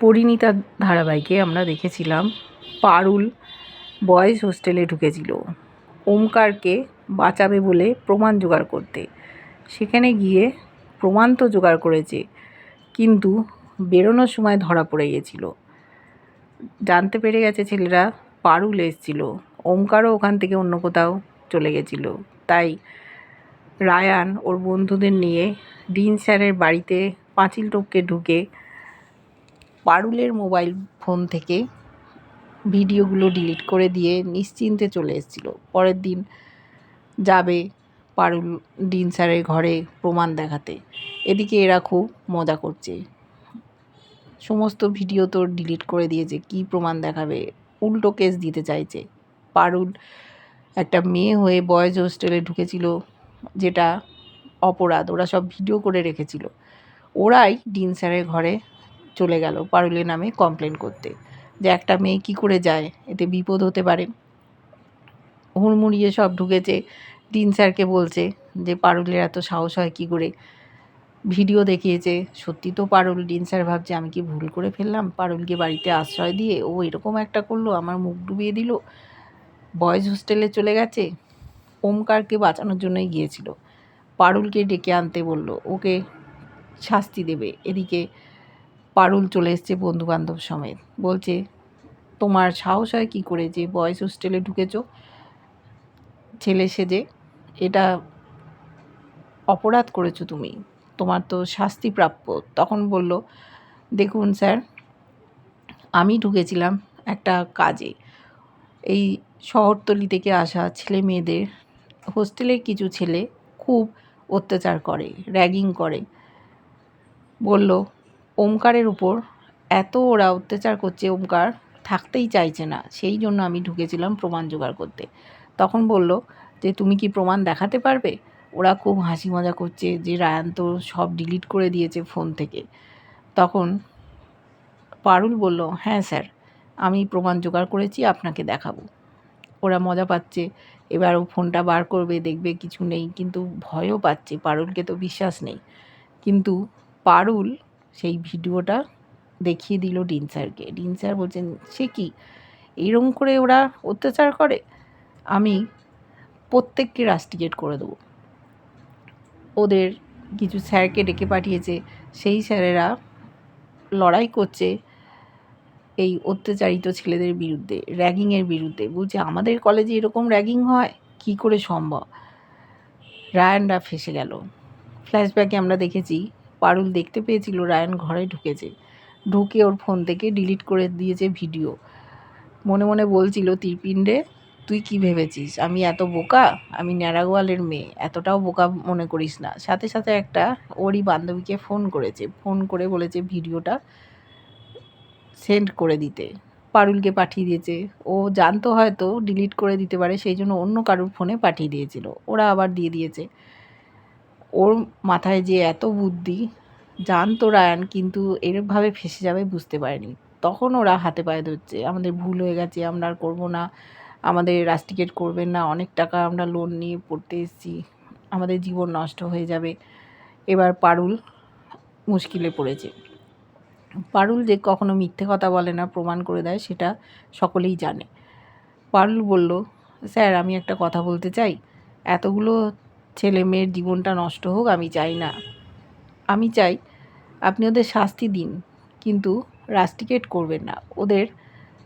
পরিণীতা ধারাবাহিকে আমরা দেখেছিলাম। পারুল বয়েজ হোস্টেলে ঢুকেছিল। ওমকারকে বাঁচাবে বলে প্রমাণ জোগাড় করতে। সেখানে গিয়ে প্রমাণ তো জোগাড় করেছে, কিন্তু বেরোনোর সময় ধরা পড়ে গেছিল। জানতে পেরে গেছে ছেলেরা, পারুল এসেছিল। ওমকারও ওখান থেকে অন্য কোথাও চলে গেছিল। তাই রায়ান ওর বন্ধুদের নিয়ে ডিন স্যারের বাড়িতে পাঁচিল টপকে ঢুকে পারুলের মোবাইল ফোন থেকে ভিডিওগুলো ডিলিট করে দিয়ে নিশ্চিন্তে চলে এসেছিল। পরের দিন যাবে পারুল ডিন স্যারের ঘরে প্রমাণ দেখাতে। এদিকে এরা খুব মজা করছে। সমস্ত ভিডিও তো ডিলিট করে দিয়েছে কি প্রমাণ দেখাবে, উল্টো কেস দিতে চাইছে। পারুল একটা মেয়ে হয়ে বয়েজ হোস্টেলে ঢুকেছিল, যেটা অপরাধ, ওরা সব ভিডিও করে রেখেছিল। ওরাই ডিন স্যারের ঘরে চলে গেল পারুলের নামে কমপ্লেন করতে। যে একটা মেয়ে কি করে যায়? এতে বিপদ হতে পারে। হুড়মুড়িয়ে সব ঢুকেছে। ডিন স্যারকে বলছে যে, পারুলের এত সাহস হয় কী করে? ভিডিও দেখিয়েছে, সত্যি তো পারুল, ডিন স্যার ভাবছে আমি কি ভুল করে ফেললাম? পারুলকে বাড়িতে আশ্রয় দিয়ে ও এরকম একটা করল, আমার মুখ ডুবিয়ে দিল, বয়েজ হোস্টেলে চলে গেছে? ওমকারকে বাঁচানোর জন্যই গিয়েছিল। পারুলকে ডেকে আনতে বলল, ওকে শাস্তি দেবে। এদিকে পারুল চলে এসছে বন্ধু বান্ধব সমেত। বলছে, তোমার সাহস হয় কী করে যে বয়েজ হোস্টেলে ঢুকেছ? ছেলে সেজে এটা অপরাধ করেছ তুমি। তোমার তো শাস্তি প্রাপ্য। তখন বলল, দেখুন স্যার, আমি ঢুকেছিলাম একটা কাজে। এই শহরতলি থেকে আসা ছেলে মেয়েদের হোস্টেলের কিছু ছেলে খুব অত্যাচার করে র্যাগিং করে। বলল ওমকারের উপর এত ওরা অত্যাচার করছে ওমকার, থাকতেই চাইছে না। সেই জন্য আমি ঢুকেছিলাম প্রমাণ জোগাড় করতে। তখন বলল যে, তুমি কি প্রমাণ দেখাতে পারবে? ওরা খুব হাসি মজা করছে যে, রায়ান তো সব ডিলিট করে দিয়েছে ফোন থেকে। তখন পারুল বলল হ্যাঁ স্যার, আমি প্রমাণ জোগাড় করেছি, আপনাকে দেখাবো। ওরা মজা পাচ্ছে। এবার ও ফোনটা বার করবে, দেখবে কিছু নেই, কিন্তু ভয়ও পাচ্ছে। পারুলকে তো বিশ্বাস নেই। কিন্তু পারুল সেই ভিডিওটা দেখিয়ে দিল ডিন স্যারকে। ডিন স্যার বলছেন, সে কি? এইরকম করে ওরা অত্যাচার করে? আমি প্রত্যেককে রাস্টিকেট করে দেবো। ওদের কিছু স্যারকে ডেকে পাঠিয়েছে, সেই স্যারেরা লড়াই করছে এই অত্যাচারিত ছেলেদের বিরুদ্ধে, র্যাগিংয়ের বিরুদ্ধে। বলছে, আমাদের কলেজে এরকম র্যাগিং হয়? কি করে সম্ভব? রায়ানরা ফেসে গেল। ফ্ল্যাশব্যাকে আমরা দেখেছি পারুল দেখতে পেয়েছিল রায়ান ঘরে ঢুকেছে ঢুকে ওর ফোন থেকে ডিলিট করে দিয়েছে ভিডিও মনে মনে বলছিল তীরপিণ্ডে তুই কি ভেবেছিস? আমি এত বোকা? আমি ন্যাড়াগোয়ালের মেয়ে। এতটাও বোকা মনে করিস না। সাথে সাথে একটা ওরই বান্ধবীকে ফোন করেছে। ফোন করে বলেছে ভিডিওটা সেন্ড করে দিতে। পারুলকে পাঠিয়ে দিয়েছে। ও জানতো হয়তো ডিলিট করে দিতে পারে, সেই জন্য অন্য কারোর ফোনে পাঠিয়ে দিয়েছিল। ওরা আবার দিয়ে দিয়েছে। ওর মাথায় যে এত বুদ্ধি, জানতো রায়ান কিন্তু এরভাবে ফেসে যাবে বুঝতে পারেনি। তখন ওরা হাতে পায়ে ধরছে, আমাদের ভুল হয়ে গেছে, আমরা আর করব না। আমাদের রাস্টিকেট করবেন না, অনেক টাকা আমরা লোন নিয়ে পড়তে এসেছি। আমাদের জীবন নষ্ট হয়ে যাবে। এবার পারুল মুশকিলে পড়েছে। পারুল যে কখনো মিথ্যে কথা বলে না, প্রমাণ করে দেয়, সেটা সকলেই জানে। পারুল বলল, স্যার, আমি একটা কথা বলতে চাই। এতগুলো ছেলে মেয়ের জীবনটা নষ্ট হোক, আমি চাই না। আমি চাই আপনি ওদের শাস্তি দিন, কিন্তু রাস্টিকেট করবেন না, ওদের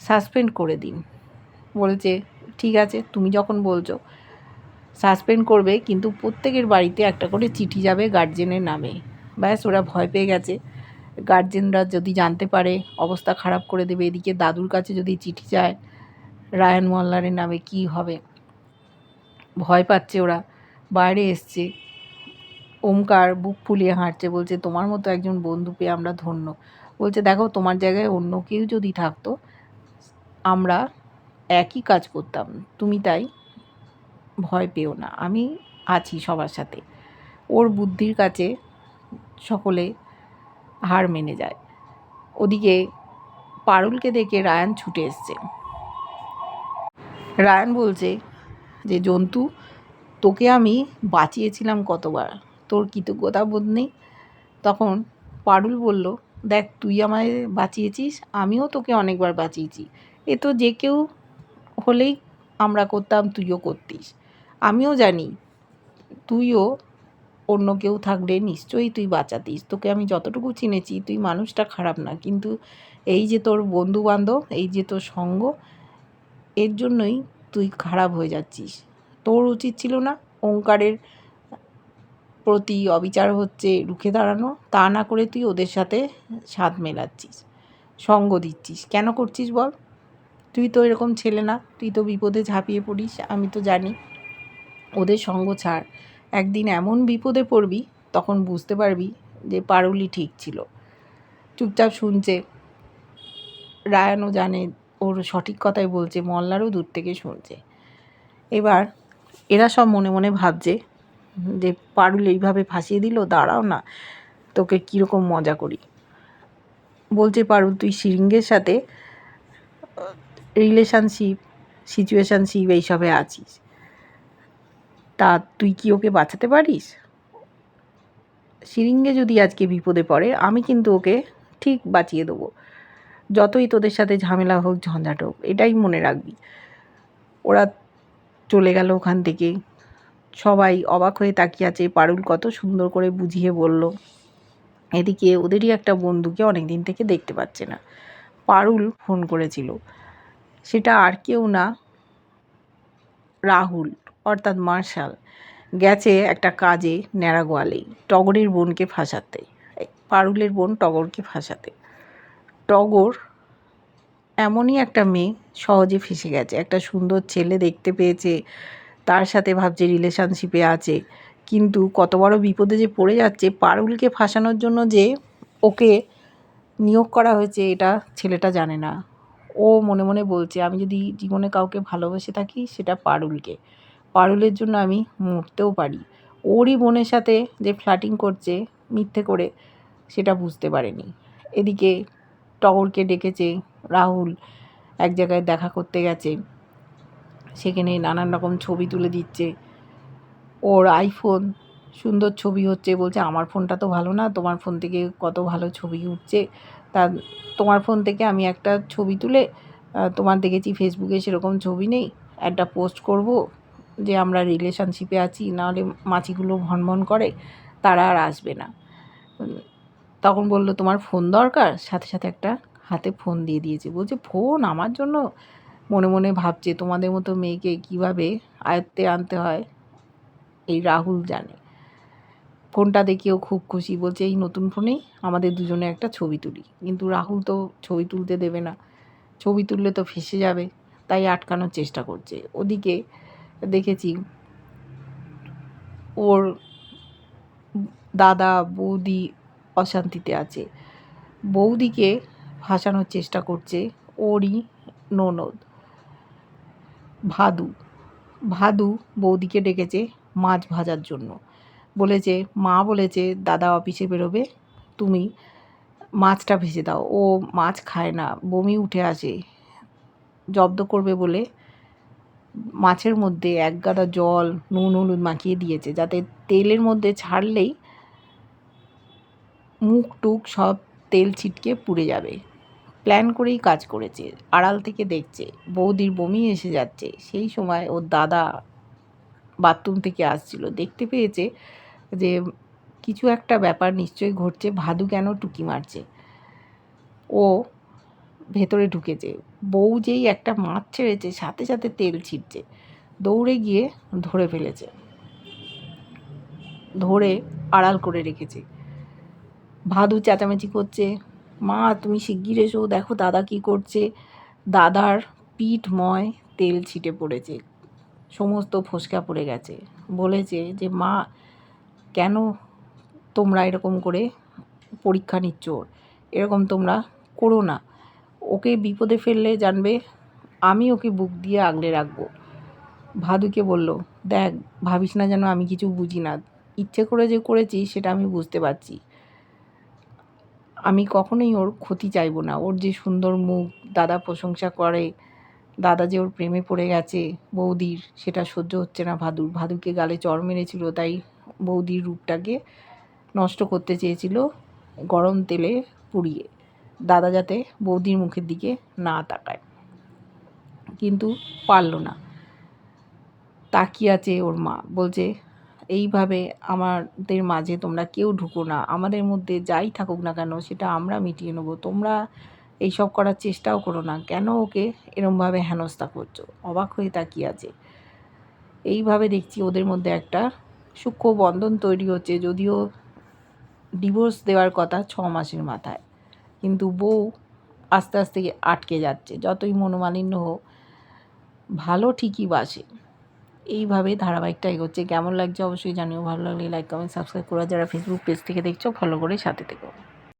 সাসপেন্ড করে দিন। বলেছে, ঠিক আছে, তুমি যখন বলছো, সাসপেন্ড করবে, কিন্তু প্রত্যেকের বাড়িতে একটা করে চিঠি যাবে গার্জেনের নামে। ব্যাস, ওরা ভয় পেয়ে গেছে। গার্জেনরা যদি জানতে পারে, অবস্থা খারাপ করে দেবে, এদিকে দাদুর কাছে যদি চিঠি যায়, রায়ান মোল্লারের নামে কি হবে? ভয় পাচ্ছে ওরা। বাইরে এসছে। ওমকার বুক ফুলিয়ে হাঁটছে, বলছে, তোমার মতো একজন বন্ধু পেয়ে আমরা ধন্য। বলছে, দেখো, তোমার জায়গায় অন্য কেউ যদি থাকতো, আমরা একই কাজ করতাম। তুমি তাই ভয় পেও না। আমি আছি সবার সাথে। ওর বুদ্ধির কাছে সকলে হার মেনে যায়। ওদিকে পারুলকে দেখে রায়ান ছুটে এসছে। রায়ান বলছে যে, জন্তু তোকে আমি বাঁচিয়েছিলাম কতবার? তোর কৃতজ্ঞতা বোধ নেই? তখন পারুল বলল, দেখ, তুই আমায় বাঁচিয়েছিস, আমিও তোকে অনেকবার বাঁচিয়েছি। এ তো যে কেউ হলেই আমরা করতাম, তুইও করতিস। আমিও জানি তুইও অন্য কেউ থাকলে নিশ্চয়ই তুই বাঁচাতিস। তোকে আমি যতটুকু চিনেছি, তুই মানুষটা খারাপ না। কিন্তু এই যে তোর বন্ধু বান্ধব এই যে তোর সঙ্গ, এর জন্যই তুই খারাপ হয়ে যাচ্ছিস। তোর উচিত ছিল না? ওঙ্কারের প্রতি অবিচার হচ্ছে রুখে দাঁড়ানো। তা না করে তুই ওদের সাথে স্বাদ মেলাচ্ছিস, সঙ্গ দিচ্ছিস। কেন করছিস বল? তুই তো এরকম ছেলে না, তুই তো বিপদে ঝাঁপিয়ে পড়িস, আমি তো জানি। ওদের সঙ্গ ছাড়। একদিন এমন বিপদে পড়বি, তখন বুঝতে পারবি যে পারুলি ঠিক ছিল। চুপচাপ শুনছে। রায়ানও জানে, ওর সঠিক কথাই বলছে, মল্লারও দূর থেকে শুনছে। এবার এরা সব মনে মনে ভাবছে যে পারুল এইভাবে ফাঁসিয়ে দিল, দাঁড়াও না, তোকে কীরকম মজা করি। বলছে, পারুল, তুই সিরিঙ্গের সাথে রিলেশনশিপ সিচুয়েশনশিপ এইসবে আছিস। তা তুই কি ওকে বাঁচাতে পারিস? সিরিঙ্গে যদি আজকে বিপদে পড়ে, আমি কিন্তু ওকে ঠিক বাঁচিয়ে দেবো। যতই তোদের সাথে ঝামেলা হোক, ঝঞ্ঝাট হোক, এটাই মনে রাখবি। ওরা চলে গেল ওখান থেকে। সবাই অবাক হয়ে তাকিয়ে আছে। পারুল কত সুন্দর করে বুঝিয়ে বলল, এদিকে ওদেরই একটা বন্ধুকে অনেক দিন থেকে দেখতে পাচ্ছে না। পারুল ফোন করেছিল। সেটা আর কেউ না, রাহুল, অর্থাৎ মার্শাল। গেছে একটা কাজে ন্যাড়াগোয়ালেই, টগরের বোনকে ফাঁসাতে। পারুলের বোন টগরকে ফাঁসাতে। টগর এমনই একটা মেয়ে সহজে ফেসে গেছে। একটা সুন্দর ছেলে দেখতে পেয়েছে, তার সাথে ভাবছে রিলেশনশিপে আছে। কিন্তু কত বড় বিপদে যে পড়ে যাচ্ছে, পারুলকে ফাঁসানোর জন্য যে ওকে নিয়োগ করা হয়েছে, এটা ছেলেটা জানে না। ও মনে মনে বলছে, আমি যদি জীবনে কাউকে ভালোবেসে থাকি, সেটা পারুলকে। পারুলের জন্য আমি মরতেও পারি। ওরই বোনের সাথে যে ফ্ল্যাটিং করছে, মিথ্যে করে, সেটা বুঝতে পারেনি। এদিকে টগরকে ডেকেছে রাহুল এক জায়গায় দেখা করতে গেছে। সেখানে নানান রকম ছবি তুলে দিচ্ছে। ওর আইফোন সুন্দর ছবি হচ্ছে বলছে, আমার ফোনটা তো ভালো না, তোমার ফোন থেকে কত ভালো ছবি উঠছে। তা তোমার ফোন থেকে আমি একটা ছবি তুলে তোমার দেখেছি ফেসবুকে সেরকম ছবি নেই। একটা পোস্ট করব যে আমরা রিলেশনশিপে আছি নাহলে মাছিগুলো ভনভন করে, তারা আর আসবে না। তখন বলল, তোমার ফোন দরকার? সাথে সাথে একটা হাতে ফোন দিয়ে দিয়েছে। বলছে, ফোন আমার জন্য? মনে মনে ভাবছে, তোমাদের মতো মেয়েকে কীভাবে আয়ত্তে আনতে হয়? এই রাহুল জানে। ফোনটা দেখেও খুব খুশি। বলছে, এই নতুন ফোনেই আমাদের দুজনে একটা ছবি তুলি। কিন্তু রাহুল তো ছবি তুলতে দেবে না। ছবি তুললে তো ফেসে যাবে, তাই আটকানোর চেষ্টা করছে। ওদিকে দেখেছি ওর দাদা, বৌদি অশান্তিতে আছে। বৌদিকে ভাসানোর চেষ্টা করছে ওরই ননদ। ভাদু ভাদু বৌদিকে ডেকেছে মাছ ভাজার জন্য। বলেছে, মা বলেছে, দাদা অফিসে বেরোবে, তুমি মাছটা ভেজে দাও। ও মাছ খায় না, বমি উঠে আসে, জব্দ করবে বলে মাছের মধ্যে এক গাদা জল, নুন, হলুদ মাখিয়ে দিয়েছে, যাতে তেলের মধ্যে ছাড়লেই মুখ টুক সব তেল ছিটকে পুড়ে যাবে। প্ল্যান করেই কাজ করেছে। আড়াল থেকে দেখছে, বৌদির বমি এসে যাচ্ছে। সেই সময় ওর দাদা বাথরুম থেকে আসছিল। দেখতে পেয়েছে যে কিছু একটা ব্যাপার নিশ্চয়ই ঘটছে, ভাদু কেন টুকি মারছে? ও ভেতরে ঢুকেছে। বউ যেই একটা মাছ ছেড়েছে, সাথে সাথে তেল ছিটছে। দৌড়ে গিয়ে ধরে ফেলেছে। ধরে আড়াল করে রেখেছে। ভাদু চেঁচামেচি করছে মা, তুমি শিগগির এসো, দেখো দাদা কি করছে। দাদার পিঠময় তেল ছিটে পড়েছে। সমস্ত ফসকা পড়ে গেছে। বলেছে যে, মা, কেন তোমরা এরকম করে পরীক্ষা নিচ্ছ? এরকম তোমরা করো না। ওকে বিপদে ফেললে জানবে, আমি ওকে বুক দিয়ে আগলে রাখব। ভাদুকে বলল, দেখ, ভাবিস না যেন আমি কিছু বুঝি না। ইচ্ছে করে যে করেছি, সেটা আমি বুঝতে পারছি। আমি কখনোই ওর ক্ষতি চাইব না। ওর যে সুন্দর মুখ, দাদা প্রশংসা করে, দাদা যে ওর প্রেমে পড়ে গেছে, বৌদির, সেটা সহ্য হচ্ছে না ভাদুর। ভাদুকে গালে চর মেরেছিল, তাই বৌদির রূপটাকে নষ্ট করতে চেয়েছিল গরম তেলে পুড়িয়ে। দাদা যাতে বৌদির মুখের দিকে না তাকায়। কিন্তু পারল না। তাকিয়ে আছে ওর মা। বলছে এইভাবে আমাদের মাঝে তোমরা কেউ ঢুকো না। আমাদের মধ্যে যাই থাকুক না কেন, সেটা আমরা মিটিয়ে নেব। তোমরা এইসব করার চেষ্টাও করো না। কেন ওকে এরমভাবে হেনস্থা করছ? অবাক হয়ে তাকিয়ে আছে। এইভাবে দেখছি ওদের মধ্যে একটা সূক্ষ্ম বন্ধন তৈরি হচ্ছে, যদিও ডিভোর্স দেওয়ার কথা ছ মাসের মাথায়। কিন্তু বউ আস্তে আস্তে আটকে যাচ্ছে। যতই মনোমালিন্য হোক, ভালো ঠিকই বাসে। এইভাবে ধারাবাহিকটা এগোচ্ছে। কেমন লাগছে অবশ্যই জানিও। ভালো লাগলে লাইক কমেন্ট সাবস্ক্রাইব করো। যারা ফেসবুক পেজ থেকে দেখছ ফলো করে সাথে থেকো।